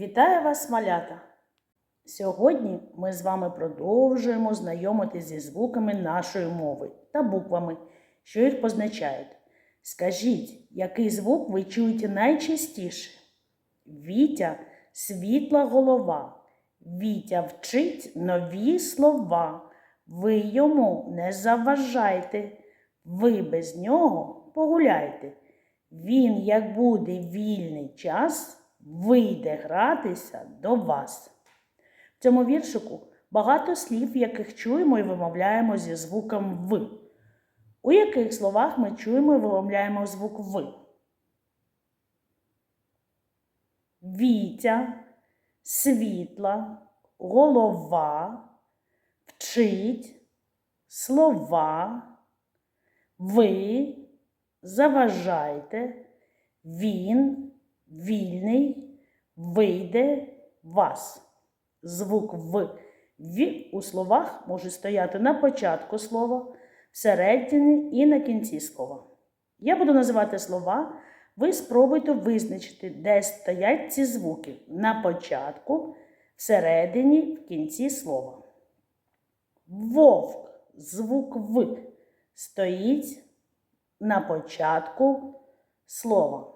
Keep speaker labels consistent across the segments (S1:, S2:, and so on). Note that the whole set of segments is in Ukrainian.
S1: Вітаю вас, малята! Сьогодні ми з вами продовжуємо знайомитись зі звуками нашої мови та буквами, що їх позначають. Скажіть, який звук ви чуєте найчастіше? Вітя світла голова. Вітя вчить нові слова. Ви йому не заважайте, ви без нього погуляйте. Він, як буде вільний час, вийде гратися до вас. В цьому віршику багато слів, яких чуємо і вимовляємо зі звуком В. У яких словах ми чуємо і вимовляємо звук В? Вітя, світла, голова, вчить, слова, ви, заважайте, він, вільний, вийде, вас. Звук В. В у словах може стояти на початку слова, всередині і на кінці слова. Я буду називати слова. Ви спробуйте визначити, де стоять ці звуки на початку, всередині, в кінці слова. Вовк, звук В, стоїть на початку слова.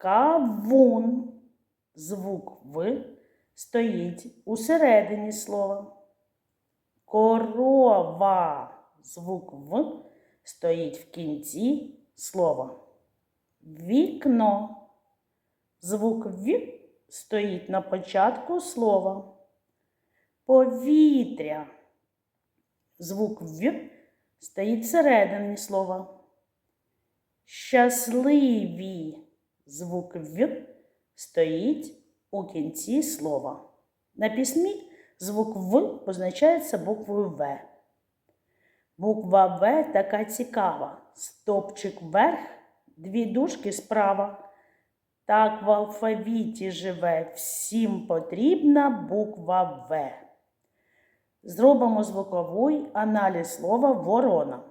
S1: Кавун, звук В, стоїть у середині слова. Корова, звук В, стоїть в кінці слова. Вікно. Звук В стоїть на початку слова. Повітря. Звук В стоїть всередині слова. Щасливі. Звук В стоїть у кінці слова. На письмі звук В позначається буквою В. Буква В така цікава. Стопчик вверх дві дужки справа. Так в алфавіті живе, всім потрібна буква В. Зробимо звуковий аналіз слова ворона.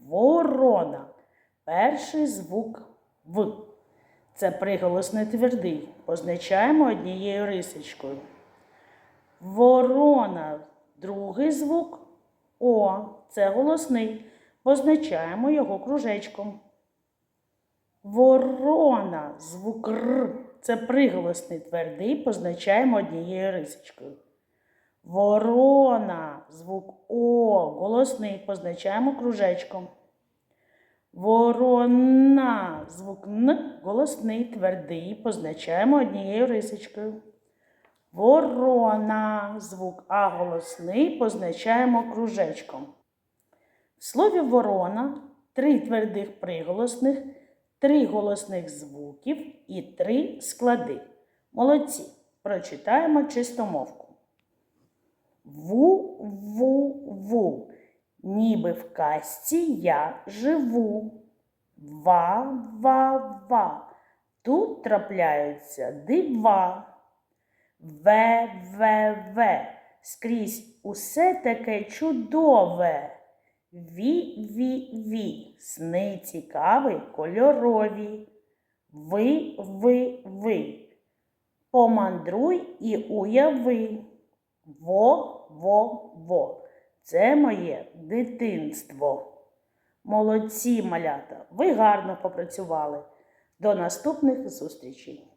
S1: Ворона. Перший звук В. Це приголосний твердий. Позначаємо однією рисочкою. Ворона. Другий звук О. Це голосний. Позначаємо його кружечком. Ворона, звук Р. Це приголосний твердий, позначаємо однією рисочкою. Ворона, звук О, голосний, позначаємо кружечком. Ворона, звук Н, голосний, твердий, позначаємо однією рисочкою. Ворона, звук А голосний, позначаємо кружечком. В слові ворона три твердих приголосних три голосних звуків і три склади. Молодці. Прочитаємо чистомовку. Ву, ву, ву. Ніби в казці я живу. Ва, ва, ва. Тут трапляються дива. Ве, ве, ве. Скрізь усе таке чудове. Ві, ві, ві, сни цікаві, кольорові. Ви, ви, ви. Помандруй і уяви. Во, во, во. Це моє дитинство. Молодці малята, ви гарно попрацювали. До наступних зустрічей!